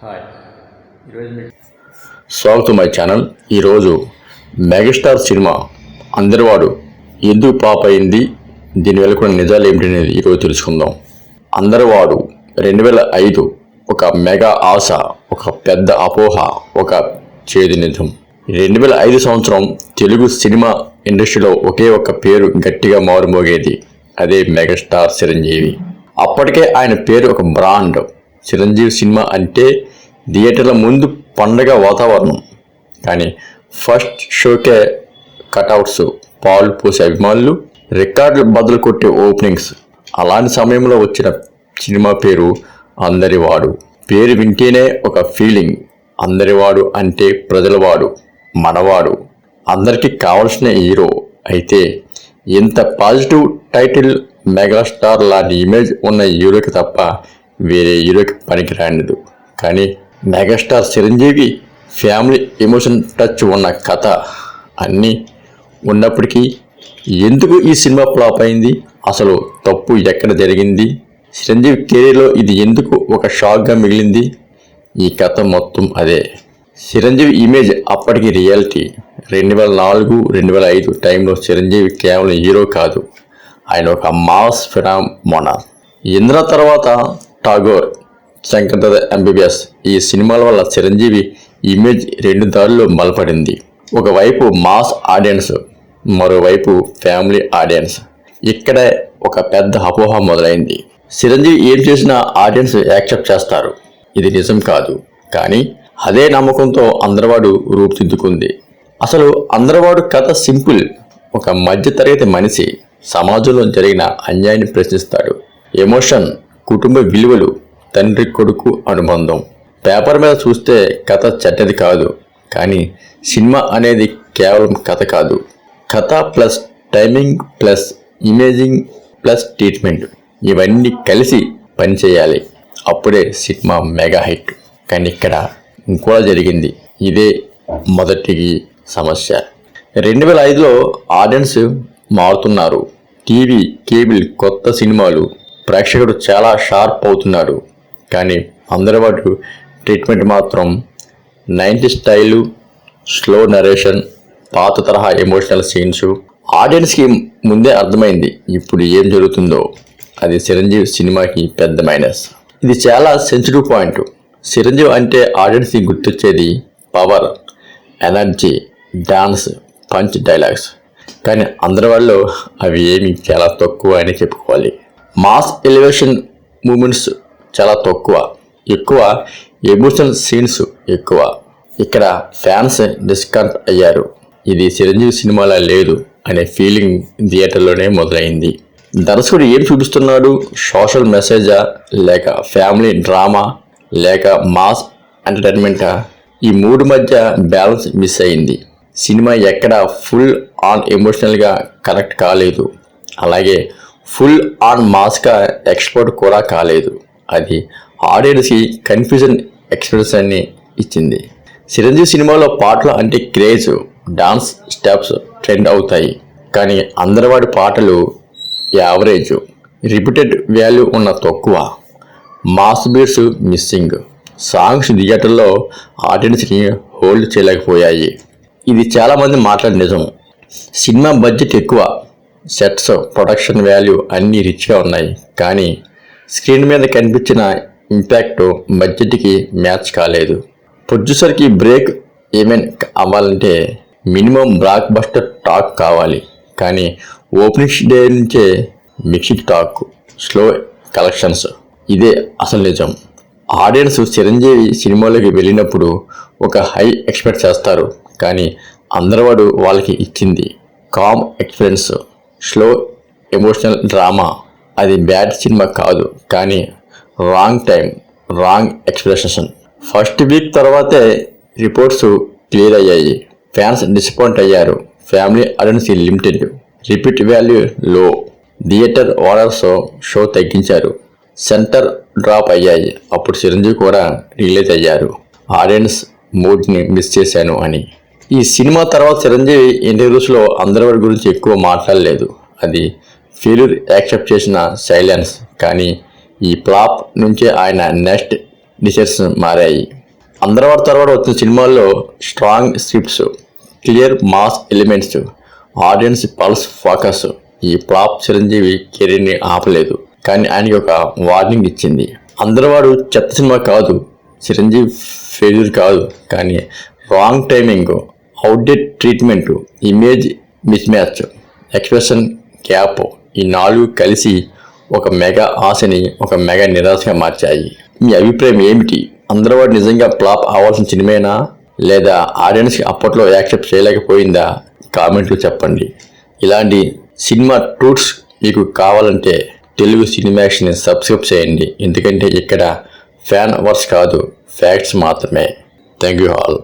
Hi ఈరోజు స్వాగతం my channel. ఈరోజు మెగాస్టార్ సినిమా అందరివాడు ఎందుకు పాప అయింది? దీని వెనుక నిజాలు ఏమిటి అనేది ఈరోజు తెలుసుకుందాం. అందరివాడు రెండు వేల ఐదు ఒక మెగా ఆశ ఒక పెద్ద అపోహ ఒక చేదు నిజం. రెండు వేల ఐదు సంవత్సరం తెలుగు సినిమా ఇండస్ట్రీలో ఒకే ఒక పేరు గట్టిగా మారుమోగేది. అదే మెగాస్టార్ చిరంజీవి. అప్పటికే ఆయన పేరు ఒక బ్రాండ్. చిరంజీవి సినిమా అంటే థియేటర్ల ముందు పండగ వాతావరణం. కానీ ఫస్ట్ షోకే కటౌట్స్ పాలు పోసే అభిమానులు రికార్డులు బదులు కొట్టే ఓపెనింగ్స్. అలాంటి సమయంలో వచ్చిన సినిమా పేరు అందరివాడు. పేరు వింటేనే ఒక ఫీలింగ్. అందరివాడు అంటే ప్రజలవాడు మనవాడు. అందరికీ కావలసిన హీరో. అయితే ఇంత పాజిటివ్ టైటిల్ మెగాస్టార్ లాంటి ఇమేజ్ ఉన్న హీరోకి తప్ప వేరే హీరోకి పనికిరానిదు. కానీ megastar Chiranjeevi family emotion touch ఉన్న కథ అన్నీ ఉన్నప్పటికీ ఎందుకు ఈ సినిమా ఫ్లాప్ అయింది? అసలు తప్పు ఎక్కడ జరిగింది? చిరంజీవి కెరీర్లో ఇది ఎందుకు ఒక షాక్గా మిగిలింది? ఈ కథ మొత్తం అదే. చిరంజీవి ఇమేజ్ అప్పటికి రియాలిటీ. రెండు వేల నాలుగు రెండు వేల ఐదు టైంలో చిరంజీవి కేవలం హీరో కాదు. ఆయన ఒక మాస్ ఫినామోనా ఇంద్ర తర్వాత టాగోర్ శంకర్ ఎంబీబీఎస్. ఈ సినిమాల వల్ల చిరంజీవి ఇమేజ్ రెండు దారులు బలపడింది ఒకవైపు మాస్ ఆడియన్స్ మరోవైపు ఫ్యామిలీ ఆడియన్స్. ఇక్కడే ఒక పెద్ద అపోహ మొదలైంది. చిరంజీవి ఏం చేసినా ఆడియన్స్ యాక్సెప్ట్ చేస్తారు. ఇది నిజం కాదు. కానీ అదే నమ్మకంతో అందరవాడు రూపుదిద్దుకుంది. అసలు అందరవాడు కథ సింపుల్. ఒక మధ్యతరగతి మనిషి సమాజంలో జరిగిన అన్యాయాన్ని ప్రశ్నిస్తాడు. ఎమోషన్ కుటుంబ విలువలు తండ్రి కొడుకు అనుబంధం. పేపర్ మీద చూస్తే కథ చెడ్డది కాదు కానీ సినిమా అనేది కేవలం కథ కాదు. కథ plus timing plus imaging plus treatment ఇవన్నీ కలిసి పనిచేయాలి. అప్పుడే సినిమా మెగా హిట్. కానీ ఇక్కడ ఇంకోలా జరిగింది. ఇదే మొదటి సమస్య. రెండు వేల ఐదులో ఆడియన్స్ మారుతున్నారు. టీవీ కేబుల్ కొత్త సినిమాలు ప్రేక్షకుడు చాలా షార్ప్ అవుతున్నాడు. కానీ అందరి వాటి ట్రీట్మెంట్ మాత్రం నైంటీ స్టైలు స్లో నరేషన్ పాత తరహా ఎమోషనల్ సీన్స్ ఆడియన్స్కి ముందే అర్థమైంది ఇప్పుడు ఏం జరుగుతుందో. అది చిరంజీవి సినిమాకి పెద్ద మైనస్. ఇది చాలా సెన్సిటివ్ పాయింట్. చిరంజీవి అంటే ఆడియన్స్కి గుర్తొచ్చేది power energy dance punch dialogues. కానీ అందరి వాళ్ళు అవి ఏమి చాలా తక్కువ అని చెప్పుకోవాలి. మాస్ ఎలివేషన్ మూమెంట్స్ చాలా తక్కువ. ఎక్కువ ఎమోషనల్ సీన్స్ ఎక్కువ. ఇక్కడ ఫ్యాన్స్ డిస్కౌంట్ అయ్యారు. ఇది చిరంజీవి సినిమాలా లేదు అనే ఫీలింగ్ థియేటర్లోనే మొదలైంది. దర్శకుడు ఏం చూపిస్తున్నాడు? సోషల్ మెసేజా లేక ఫ్యామిలీ డ్రామా లేక మాస్ ఎంటర్టైన్మెంటా ఈ మూడు మధ్య బ్యాలెన్స్ మిస్ అయింది. సినిమా ఎక్కడ ఫుల్ ఆన్ ఎమోషనల్గా కనెక్ట్ కాలేదు. అలాగే ఫుల్ ఆన్ మాస్గా ఎక్స్పోర్ట్ కూడా కాలేదు. అది ఆడియన్స్కి కన్ఫ్యూజన్ ఎక్స్పీరియన్స్ అన్ని ఇచ్చింది. చిరంజీవి సినిమాలో పాటలు అంటే క్రేజ్ డాన్స్ స్టెప్స్ ట్రెండ్ అవుతాయి. కానీ అందరివాడి పాటలు యావరేజ్ రిపీటెడ్ వాల్యూ ఉన్న తక్కువ. Mass beats missing. సాంగ్స్ థియేటర్లో ఆడియన్స్ని హోల్డ్ చేయలేకపోయాయి. ఇది చాలామంది మాట్లాడే నిజం. సినిమా బడ్జెట్ ఎక్కువ సెట్స్ ప్రొడక్షన్ వాల్యూ అన్నీ రిచ్గా ఉన్నాయి. కానీ స్క్రీన్ మీద కనిపించిన ఇంపాక్ట్ బడ్జెట్కి మ్యాచ్ కాలేదు. ప్రొడ్యూసర్కి బ్రేక్ ఏమైనా అవ్వాలంటే మినిమం బ్లాక్ బస్టర్ టాక్ కావాలి. కానీ ఓపెనింగ్ డే నుంచే మిక్సిడ్ టాక్ స్లో కలెక్షన్స్. ఇదే అసలు నిజం. ఆడియన్స్ చిరంజీవి సినిమాలోకి వెళ్ళినప్పుడు ఒక హై ఎక్స్పెక్ట్ చేస్తారు. కానీ అందరవాడు వాళ్ళకి ఇచ్చింది calm experience. Slow emotional drama. అది బ్యాడ్ సినిమా కాదు కానీ wrong time wrong expression first week తర్వాతే రిపోర్ట్స్ క్లియర్ అయ్యాయి. ఫ్యాన్స్ డిసప్పాయింట్ అయ్యారు. Family audience limited. Repeat value లో. థియేటర్ ఓనర్స్ షో తగ్గించారు. సెంటర్ డ్రాప్ అయ్యాయి. అప్పుడు చిరంజీవి కూడా రిలీజ్ అయ్యారు. ఆడియన్స్ మూడ్ని మిస్ చేశాను అని. ఈ సినిమా తర్వాత చిరంజీవి ఇంటర్వ్యూస్లో అందరి గురించి ఎక్కువ మాట్లాడలేదు. అది ఫెయిల్యూర్ యాక్సెప్ట్ చేసిన సైలెన్స్. కానీ ఈ ప్లాప్ నుంచే ఆయన నెక్స్ట్ డిసెస్ మారాయి. అందరవాడి తర్వాత వచ్చిన సినిమాల్లో strong scripts clear mass elements audience pulse focus. ఈ ప్లాప్ చిరంజీవి కెరీర్ని ఆపలేదు. కానీ ఆయనకి ఒక వార్నింగ్ ఇచ్చింది. అందరవాడు చెత్త సినిమా కాదు. చిరంజీవి ఫెయిల్యూర్ కాదు. కానీ wrong timing outdate treatment image mismatch expression gap ఈ నాలుగు కలిసి ఒక మెగా ఆశని ఒక మెగా నిరాశగా మార్చాయి. మీ అభిప్రాయం ఏమిటి? అందరవాడు నిజంగా ఫ్లాప్ అవ్వాల్సిన సినిమేనా? లేదా ఆడియన్స్కి అప్పట్లో యాక్సెప్ట్ చేయలేకపోయిందా? కామెంట్లు చెప్పండి. ఇలాంటి సినిమా టూర్స్ మీకు కావాలంటే తెలుగు సినిమాక్స్ని సబ్స్క్రైబ్ చేయండి. ఎందుకంటే ఇక్కడ ఫ్యాన్ అవర్స్ కాదు ఫ్యాక్ట్స్ మాత్రమే. Thank you all.